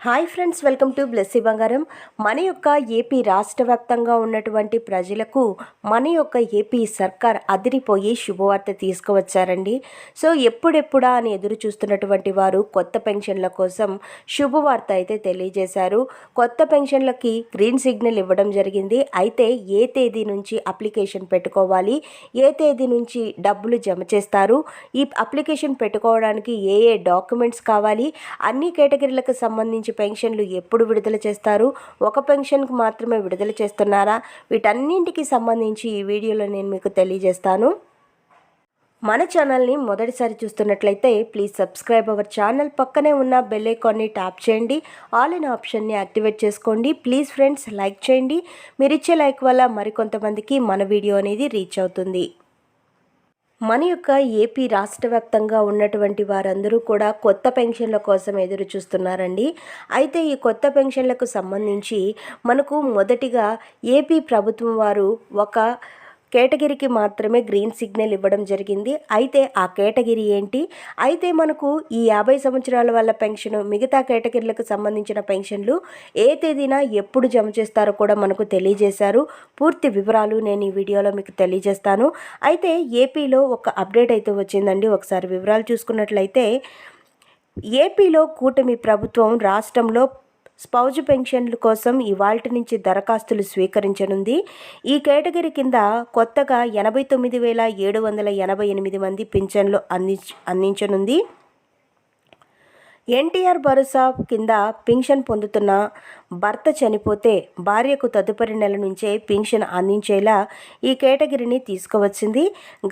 Hi friends welcome to Blessy Bangaram. మన యొక్క AP రాష్ట్ర వ్యాప్తంగా ఉన్నటువంటి ప్రజలకు మన యొక్క ఏపీ సర్కార్ అదిరిపోయి శుభవార్త తీసుకువచ్చారండి. సో ఎప్పుడెప్పుడా అని ఎదురు చూస్తున్నటువంటి వారు కొత్త పెన్షన్ల కోసం శుభవార్త అయితే తెలియజేశారు. కొత్త పెన్షన్లకి గ్రీన్ సిగ్నల్ ఇవ్వడం జరిగింది. అయితే ఏ తేదీ నుంచి అప్లికేషన్ పెట్టుకోవాలి? ఏ తేదీ నుంచి డబ్బులు జమ చేస్తారు? ఈ అప్లికేషన్ పెట్టుకోవడానికి ఏ ఏ డాక్యుమెంట్స్ కావాలి? అన్ని కేటగిరీలకు సంబంధించి పెన్షన్లు ఎప్పుడు విడుదల చేస్తారు? ఒక పెన్షన్కు మాత్రమే విడుదల చేస్తున్నారా? వీటన్నింటికి సంబంధించి ఈ వీడియోలో నేను మీకు తెలియజేస్తాను. మన ఛానల్ని మొదటిసారి చూస్తున్నట్లయితే ప్లీజ్ సబ్స్క్రైబ్ అవర్ ఛానల్ పక్కనే ఉన్న బెల్ ఐకాన్ని ట్యాప్ చేయండి. ఆల్ ఇన్ ఆప్షన్ని యాక్టివేట్ చేసుకోండి. ప్లీజ్ ఫ్రెండ్స్ లైక్ చేయండి. మీరు ఇచ్చే లైక్ వల్ల మరికొంతమందికి మన వీడియో అనేది రీచ్ అవుతుంది. మన యొక్క ఏపీ రాష్ట్ర వ్యాప్తంగా ఉన్నటువంటి వారందరూ కూడా కొత్త పెన్షన్ల కోసం ఎదురు చూస్తున్నారండి. అయితే ఈ కొత్త పెన్షన్లకు సంబంధించి మనకు మొదటిగా ఏపీ ప్రభుత్వం వారు ఒక కేటగిరీకి మాత్రమే గ్రీన్ సిగ్నల్ ఇవ్వడం జరిగింది. అయితే ఆ కేటగిరీ ఏంటి? అయితే మనకు ఈ యాభై సంవత్సరాల వాళ్ళ పెన్షన్ మిగతా కేటగిరీలకు సంబంధించిన పెన్షన్లు ఏ తేదీన ఎప్పుడు జమ చేస్తారో కూడా మనకు తెలియజేశారు. పూర్తి వివరాలు నేను ఈ వీడియోలో మీకు తెలియజేస్తాను. అయితే ఏపీలో ఒక అప్డేట్ అయితే వచ్చిందండి. ఒకసారి వివరాలు చూసుకున్నట్లయితే ఏపీలో కూటమి ప్రభుత్వం రాష్ట్రంలో స్పౌజ్ పెన్షన్ల కోసం ఇవాల్టి నుంచి దరఖాస్తులు స్వీకరించనుంది. ఈ కేటగిరీ కింద కొత్తగా ఎనభై తొమ్మిది వేల ఏడు వందల ఎనభై ఎనిమిది మంది పింఛన్లు అందించ అందించనుంది. ఎన్టీఆర్ భరోసా కింద పింఛన్ పొందుతున్న భర్త చనిపోతే భార్యకు తదుపరి నెల నుంచే పింఛన్ అందించేలా ఈ కేటగిరీని తీసుకువచ్చింది.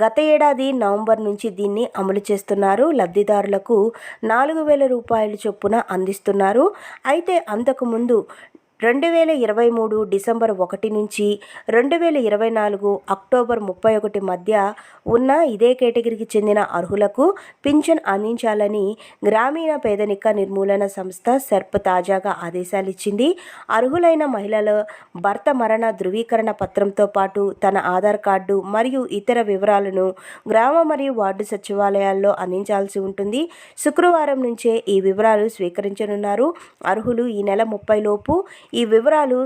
గత ఏడాది నవంబర్ నుంచి దీన్ని అమలు చేస్తున్నారు. లబ్ధిదారులకు నాలుగు వేల రూపాయల చొప్పున అందిస్తున్నారు. అయితే అంతకుముందు రెండు వేల ఇరవై మూడు డిసెంబర్ ఒకటి నుంచి రెండు వేల ఇరవై నాలుగు అక్టోబర్ ముప్పై ఒకటి మధ్య ఉన్న ఇదే కేటగిరీకి చెందిన అర్హులకు పింఛన్ అందించాలని గ్రామీణ పేదరిక నిర్మూలన సంస్థ సెర్ప్ తాజాగా ఆదేశాలు ఇచ్చింది. అర్హులైన మహిళల భర్త మరణ ధృవీకరణ పత్రంతో పాటు తన ఆధార్ కార్డు మరియు ఇతర వివరాలను గ్రామ మరియు వార్డు సచివాలయాల్లో అందించాల్సి ఉంటుంది. శుక్రవారం నుంచే ఈ వివరాలు స్వీకరించనున్నారు. అర్హులు ఈ నెల ముప్పై లోపు ఈ వివరాలు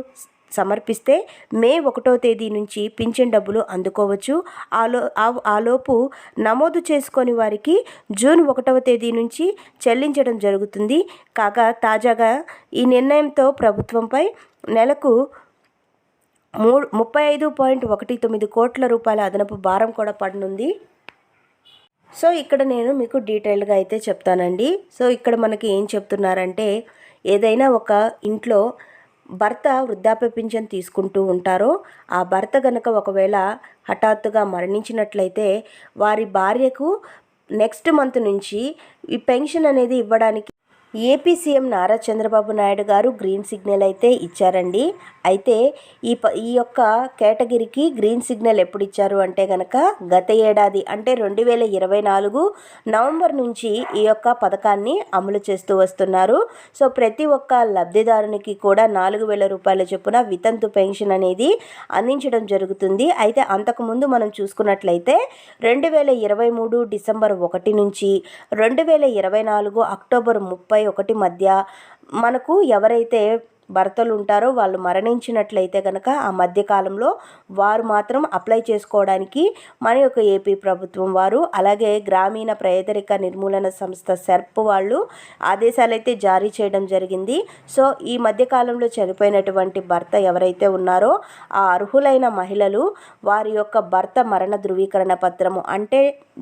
సమర్పిస్తే మే ఒకటో తేదీ నుంచి పింఛన్ డబ్బులు అందుకోవచ్చు. ఆలో ఆలోపు నమోదు చేసుకొని వారికి జూన్ ఒకటవ తేదీ నుంచి చెల్లించడం జరుగుతుంది. కాగా తాజాగా ఈ నిర్ణయంతో ప్రభుత్వంపై నెలకు మూడు ముప్పై ఐదు పాయింట్ ఒకటి తొమ్మిది కోట్ల రూపాయల అదనపు భారం కూడా పడనుంది. సో ఇక్కడ నేను మీకు డీటెయిల్గా అయితే చెప్తానండి. సో ఇక్కడ మనకి ఏం చెప్తున్నారంటే ఏదైనా ఒక ఇంట్లో భర్త వృద్ధాప్య పింఛన్ తీసుకుంటూ ఉంటారో ఆ భర్త గనక ఒకవేళ హఠాత్తుగా మరణించినట్లయితే వారి భార్యకు నెక్స్ట్ మంత్ నుంచి ఈ పెన్షన్ అనేది ఇవ్వడానికి AP CM Nara Chandrababu Naidu garu green signal అయితే ఇచ్చారండి. అయితే ఈ ప ఈ యొక్క కేటగిరీకి గ్రీన్ సిగ్నల్ ఎప్పుడు ఇచ్చారు అంటే కనుక గత ఏడాది అంటే రెండు వేల ఇరవై నాలుగు నవంబర్ నుంచి ఈ యొక్క పథకాన్ని అమలు చేస్తూ వస్తున్నారు. సో ప్రతి ఒక్క లబ్ధిదారునికి కూడా నాలుగు వేల రూపాయల చొప్పున వితంతు పెన్షన్ అనేది అందించడం జరుగుతుంది. అయితే అంతకుముందు మనం చూసుకున్నట్లయితే రెండు వేల ఇరవై మూడు డిసెంబర్ ఒకటి నుంచి రెండు వేల ఇరవై నాలుగు అక్టోబర్ ముప్పై ఒకటి మధ్య మనకు ఎవరైతే భర్తలు ఉంటారో వాళ్ళు మరణించినట్లయితే కనుక ఆ మధ్యకాలంలో వారు మాత్రం అప్లై చేసుకోవడానికి మన యొక్క ఏపీ ప్రభుత్వం వారు అలాగే గ్రామీణ పేదరిక నిర్మూలన సంస్థ సెర్ప్ వాళ్ళు ఆదేశాలు అయితే జారీ చేయడం జరిగింది. సో ఈ మధ్యకాలంలో చనిపోయినటువంటి భర్త ఎవరైతే ఉన్నారో ఆ అర్హులైన మహిళలు వారి యొక్క భర్త మరణ ధృవీకరణ పత్రము అంటే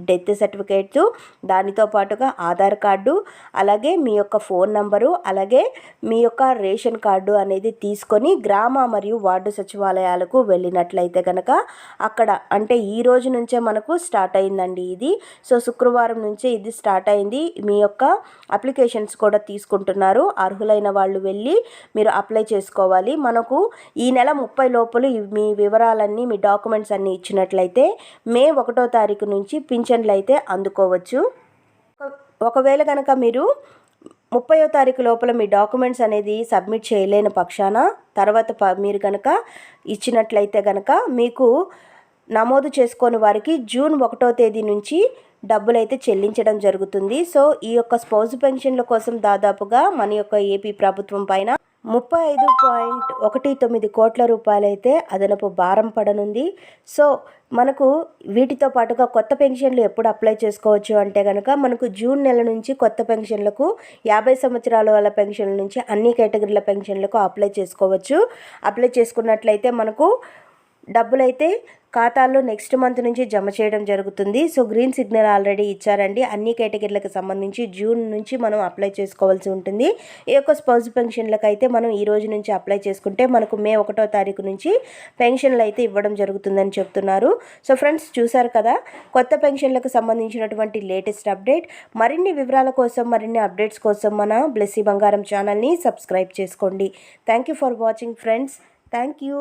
డెత్ సర్టిఫికేట్స్ దానితో పాటుగా ఆధార్ కార్డు అలాగే మీ యొక్క ఫోన్ నంబరు అలాగే మీ యొక్క రేషన్ కార్డు కార్డు అనేది తీసుకొని గ్రామ మరియు వార్డు సచివాలయాలకు వెళ్ళినట్లయితే కనుక అక్కడ అంటే ఈ రోజు నుంచే మనకు స్టార్ట్ అయిందండి ఇది. సో శుక్రవారం నుంచే ఇది స్టార్ట్ అయింది. మీ యొక్క అప్లికేషన్స్ కూడా తీసుకుంటున్నారు. అర్హులైన వాళ్ళు వెళ్ళి మీరు అప్లై చేసుకోవాలి. మనకు ఈ నెల ముప్పై లోపల మీ వివరాలన్నీ మీ డాక్యుమెంట్స్ అన్నీ ఇచ్చినట్లయితే మే ఒకటో తారీఖు నుంచి పింఛన్లు అయితే అందుకోవచ్చు ఒకవేళ కనుక మీరు ముప్పయో తారీఖు లోపల మీ డాక్యుమెంట్స్ అనేది సబ్మిట్ చేయలేని పక్షాన తర్వాత ప మీరు కనుక ఇచ్చినట్లయితే కనుక మీకు నమోదు చేసుకొని వారికి జూన్ ఒకటో తేదీ నుంచి డబ్బులు అయితే చెల్లించడం జరుగుతుంది. సో ఈ యొక్క స్పౌజ్ పెన్షన్ల కోసం దాదాపుగా మన యొక్క ఏపీ ప్రభుత్వం పైన ముప్పై ఐదు పాయింట్ ఒకటి తొమ్మిది కోట్ల రూపాయలైతే అదనపు భారం పడనుంది. సో మనకు వీటితో పాటుగా కొత్త పెన్షన్లు ఎప్పుడు అప్లై చేసుకోవచ్చు అంటే కనుక మనకు జూన్ నెల నుంచి కొత్త పెన్షన్లకు యాభై సంవత్సరాల వాళ్ళ పెన్షన్ల నుంచి అన్ని కేటగిరీల పెన్షన్లకు అప్లై చేసుకోవచ్చు. అప్లై చేసుకున్నట్లయితే మనకు డబ్బులైతే ఖాతాల్లో నెక్స్ట్ మంత్ నుంచి జమ చేయడం జరుగుతుంది. సో గ్రీన్ సిగ్నల్ ఆల్రెడీ ఇచ్చారండి. అన్ని కేటగిరీలకు సంబంధించి జూన్ నుంచి మనం అప్లై చేసుకోవాల్సి ఉంటుంది. ఈ యొక్క స్పౌజ్ పెన్షన్లకు అయితే మనం ఈ రోజు నుంచి అప్లై చేసుకుంటే మనకు మే ఒకటో తారీఖు నుంచి పెన్షన్లు అయితే ఇవ్వడం జరుగుతుందని చెప్తున్నారు. సో ఫ్రెండ్స్ చూసారు కదా కొత్త పెన్షన్లకు సంబంధించినటువంటి లేటెస్ట్ అప్డేట్. మరిన్ని వివరాల కోసం మరిన్ని అప్డేట్స్ కోసం మన బ్లెస్సీ బంగారం ఛానల్ని సబ్స్క్రైబ్ చేసుకోండి. Thank you for watching friends. Thank you.